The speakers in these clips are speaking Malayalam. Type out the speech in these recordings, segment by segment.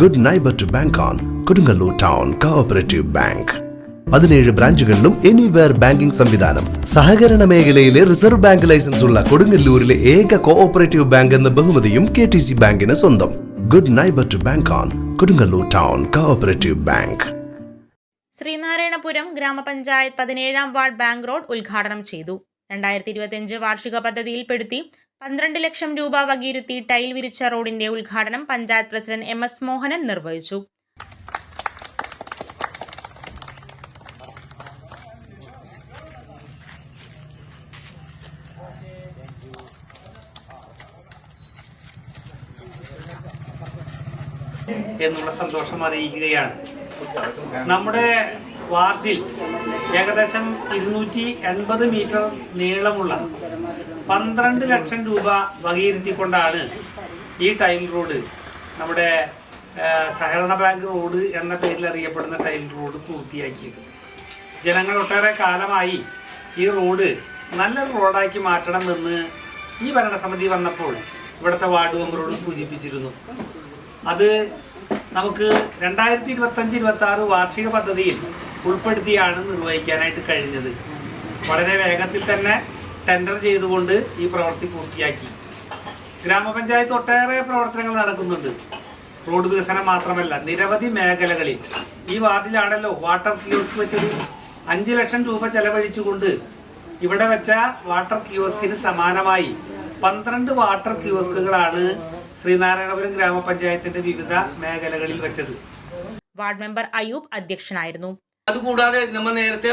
Good neighbour to bank on Kodungallur town cooperative bank പതിനേഴ് ബ്രാഞ്ചുകളിലും എനിവെയർ ബാങ്കിംഗ് സംവിധാനം. സഹകരണ മേഖലയിലെ റിസർവ് ബാങ്ക് ലൈസൻസ് ഉള്ള കൊടുങ്ങല്ലൂരിലെ ഏക കോഓപ്പറേറ്റീവ് ബാങ്ക് എന്ന ബഹുമതിയും കെ ടി സി ബാങ്കിന് സ്വന്തം. Good neighbour to bank on Kodungallur town cooperative bank Sreenarayanapuram grama panchayat പതിനേഴാം വാർഡ് ബാങ്ക് റോഡ് ഉദ്ഘാടനം ചെയ്തു. രണ്ടായിരത്തി ഇരുപത്തിയഞ്ച് വാർഷിക പദ്ധതിയിൽപ്പെടുത്തി പന്ത്രണ്ട് ലക്ഷം രൂപ വകയിരുത്തി ടൈൽ വിരിച്ച റോഡിന്റെ ഉദ്ഘാടനം panchayat president M S Mohanan നിർവഹിച്ചു. എന്നുള്ള സന്തോഷം അറിയിക്കുകയാണ്. നമ്മുടെ വാർഡിൽ ഏകദേശം ഇരുന്നൂറ്റി എൺപത് മീറ്റർ നീളമുള്ള പന്ത്രണ്ട് ലക്ഷം രൂപ വകയിരുത്തിക്കൊണ്ടാണ് ഈ ടൈൽ റോഡ് നമ്മുടെ സഹകരണ ബാങ്ക് റോഡ് എന്ന പേരിൽ അറിയപ്പെടുന്ന ടൈൽ റോഡ് പൂർത്തിയാക്കിയത്. ജനങ്ങൾ ഒട്ടേറെ കാലമായി ഈ റോഡ് നല്ല റോഡാക്കി മാറ്റണമെന്ന് ഈ ഭരണസമിതി വന്നപ്പോൾ ഇവിടുത്തെ വാർഡ് മെമ്പറോട് സൂചിപ്പിച്ചിരുന്നു. അത് നമുക്ക് രണ്ടായിരത്തി ഇരുപത്തഞ്ച് ഇരുപത്തി ആറ് വാർഷിക പദ്ധതിയിൽ ഉൾപ്പെടുത്തിയാണ് നിർവഹിക്കാനായിട്ട് കഴിഞ്ഞത്. വളരെ വേഗത്തിൽ തന്നെ ടെൻഡർ ചെയ്തുകൊണ്ട് ഈ പ്രവൃത്തി പൂർത്തിയാക്കി. ഗ്രാമപഞ്ചായത്ത് ഒട്ടേറെ പ്രവർത്തനങ്ങൾ നടക്കുന്നുണ്ട്. റോഡ് വികസനം മാത്രമല്ല നിരവധി മേഖലകളിൽ. ഈ വാർഡിലാണല്ലോ വാട്ടർ കിയോസ്ക് വെച്ചത്. അഞ്ച് ലക്ഷം രൂപ ചെലവഴിച്ചുകൊണ്ട് ഇവിടെ വെച്ച വാട്ടർ കിയോസ്കിന് സമാനമായി പന്ത്രണ്ട് വാട്ടർ കിയോസ്കുകളാണ് ശ്രീനാരായണപുരം ഗ്രാമപഞ്ചായത്തിന്റെ വിവിധ മേഖലകളിൽ വെച്ചത്. വാർഡ് മെമ്പർ അയൂബ് അധ്യക്ഷനായിരുന്നു. അതുകൂടാതെ നമ്മൾ നേരത്തെ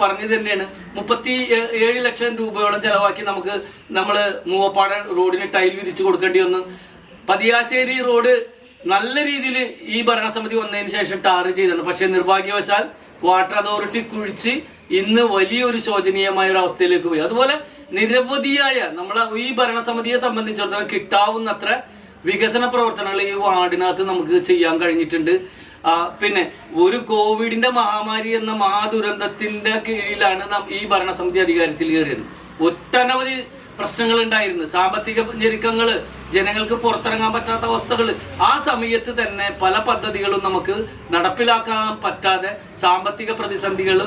പറഞ്ഞത് തന്നെയാണ്. മുപ്പത്തി ഏഴ് ലക്ഷം രൂപയോളം ചെലവാക്കി നമുക്ക് നമ്മൾ മൂവപ്പാട റോഡിന് ടൈൽ വിരിച്ചു കൊടുക്കേണ്ടി വന്നു. പതിയാശ്ശേരി റോഡ് നല്ല രീതിയിൽ ഈ ഭരണസമിതി വന്നതിന് ശേഷം ടാർ ചെയ്തിട്ടുണ്ട് പക്ഷേ നിർഭാഗ്യവശാൽ വാട്ടർ അതോറിറ്റി കുഴിച്ച് ഇന്ന് വലിയൊരു ശോചനീയമായ ഒരു അവസ്ഥയിലേക്ക് പോയി. അതുപോലെ നിരവധിയായ നമ്മളെ ഈ ഭരണസമിതിയെ സംബന്ധിച്ചിടത്തോളം കിട്ടാവുന്നത്ര വികസന പ്രവർത്തനങ്ങൾ ഈ വാർഡിനകത്ത് നമുക്ക് ചെയ്യാൻ കഴിഞ്ഞിട്ടുണ്ട്. പിന്നെ ഒരു കോവിഡിന്റെ മഹാമാരി എന്ന മഹാദുരന്തത്തിന്റെ കീഴിലാണ് നാം ഈ ഭരണസമിതി അധികാരത്തിൽ കയറിയത്. ഒട്ടനവധി പ്രശ്നങ്ങൾ ഉണ്ടായിരുന്നു. സാമ്പത്തിക ഞെരുക്കങ്ങൾ ജനങ്ങൾക്ക് പുറത്തിറങ്ങാൻ പറ്റാത്ത അവസ്ഥകൾ. ആ സമയത്ത് തന്നെ പല പദ്ധതികളും നമുക്ക് നടപ്പിലാക്കാൻ പറ്റാതെ സാമ്പത്തിക പ്രതിസന്ധികൾ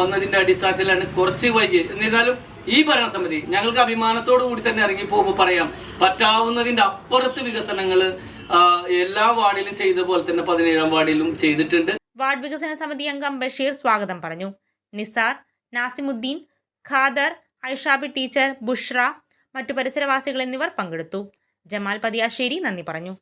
വന്നതിന്റെ അടിസ്ഥാനത്തിലാണ് കുറച്ച് വൈകി. എന്നിരുന്നാലും ഈ ഭരണസമിതി ഞങ്ങൾക്ക് അഭിമാനത്തോടു കൂടി തന്നെ ഇറങ്ങി പോകുമ്പോൾ പറയാം പറ്റാവുന്നതിന്റെ അപ്പുറത്ത് വികസനങ്ങൾ എല്ലാ വാർഡിലും ചെയ്ത പോലെ തന്നെ പതിനേഴാം വാർഡിലും ചെയ്തിട്ടുണ്ട്. വാർഡ് വികസന സമിതി അംഗം ബഷീർ സ്വാഗതം പറഞ്ഞു. നിസാർ നാസിമുദ്ദീൻ ഖാദർ ഐഷാബി ടീച്ചർ ബുഷ്ര മറ്റു പരിസരവാസികൾ എന്നിവർ പങ്കെടുത്തു. ജമാൽ പതിയാശ്ശേരി നന്ദി പറഞ്ഞു.